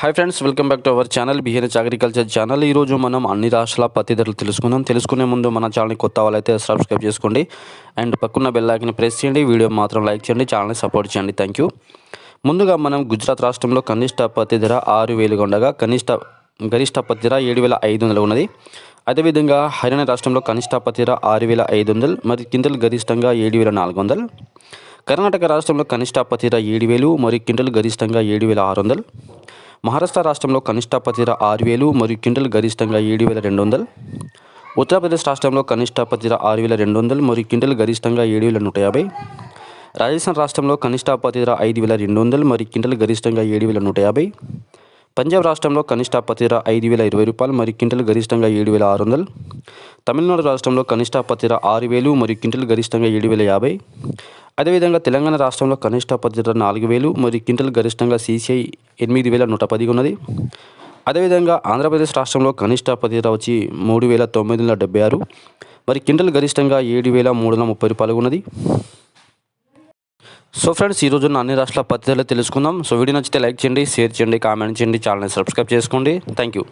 Hi friends welcome back to our channel బిహేనెస్ agriculture channel ఈరోజు మనం అన్ని రాష్ట్రాల పత్తి ధరలు తెలుసుకుందాం. తెలుసుకునే ముందు మన ఛానల్ని కొత్త వాళ్ళైతే సబ్స్క్రైబ్ చేసుకోండి. అండ్ పక్కన బెల్లాకిని ప్రెస్ చేయండి. వీడియో మాత్రం లైక్ చేయండి ఛానల్ని సపోర్ట్ చేయండి. థ్యాంక్ యూ ముందుగా మనం గుజరాత్ రాష్ట్రంలో కనిష్ట పత్తి ధర ఆరు వేలుగా ఉండగా కనిష్ట గరిష్ట పత్తి ధర ఏడు వేల ఐదు వందలు ఉన్నది. అదేవిధంగా హర్యానా రాష్ట్రంలో కనిష్ట పత్తి ధర ఆరు వేల ఐదు వందలు మరి కిందలు గరిష్టంగా ఏడు వేల నాలుగు వందలు. కర్ణాటక రాష్ట్రంలో కనిష్ట పత్తి ధర ఏడు వేలు మరియు క్వింటల్ గరిష్టంగా ఏడు వేల ఆరు వందలు. మహారాష్ట్ర రాష్ట్రంలో కనిష్ట పతిర ఆరు వేలు మరియు క్వింటల్ గరిష్టంగా ఏడు వేల రెండు వందలు. ఉత్తరప్రదేశ్ రాష్ట్రంలో కనిష్ట పతిర ఆరు వేల రెండు వందలు మరియు క్వింటల్ గరిష్టంగా ఏడు వేల నూట యాభై. రాజస్థాన్ రాష్ట్రంలో కనిష్ట పతిర ఐదు వేల రెండు వందలు మరియు క్వింటల్ గరిష్టంగా ఏడు వేల నూట యాభై. పంజాబ్ రాష్ట్రంలో కనిష్ట పతిర ఐదు వేల ఇరవై రూపాయలు మరియు క్వింటల్ గరిష్టంగా ఏడు వేల ఆరు వందలు. తమిళనాడు రాష్ట్రంలో కనిష్ట పతిర ఆరు వేలు మరియు క్వింటల్ గరిష్టంగా ఏడు వేల యాభై. అదేవిధంగా తెలంగాణ రాష్ట్రంలో కనిష్ట పద్ధతి నాలుగు వేలు మరియు క్వింటల్ గరిష్టంగా సీసీఐ ఎనిమిది వేల నూట పది ఉన్నది. అదేవిధంగా ఆంధ్రప్రదేశ్ రాష్ట్రంలో కనిష్ట పద్ధతి వచ్చి మూడు వేల తొమ్మిది వందల డెబ్బై ఆరు మరి క్వింటల్ గరిష్టంగా ఏడు వేల మూడు వందల ముప్పై రూపాయలు ఉన్నది. సో ఫ్రెండ్స్ ఈ రోజున అన్ని రాష్ట్రాల పద్ధతిలో తెలుసుకుందాం. సో వీడియో నచ్చితే లైక్ చేయండి షేర్ చేయండి కామెంట్ చేయండి ఛానల్ని సబ్స్క్రైబ్ చేసుకోండి. Thank you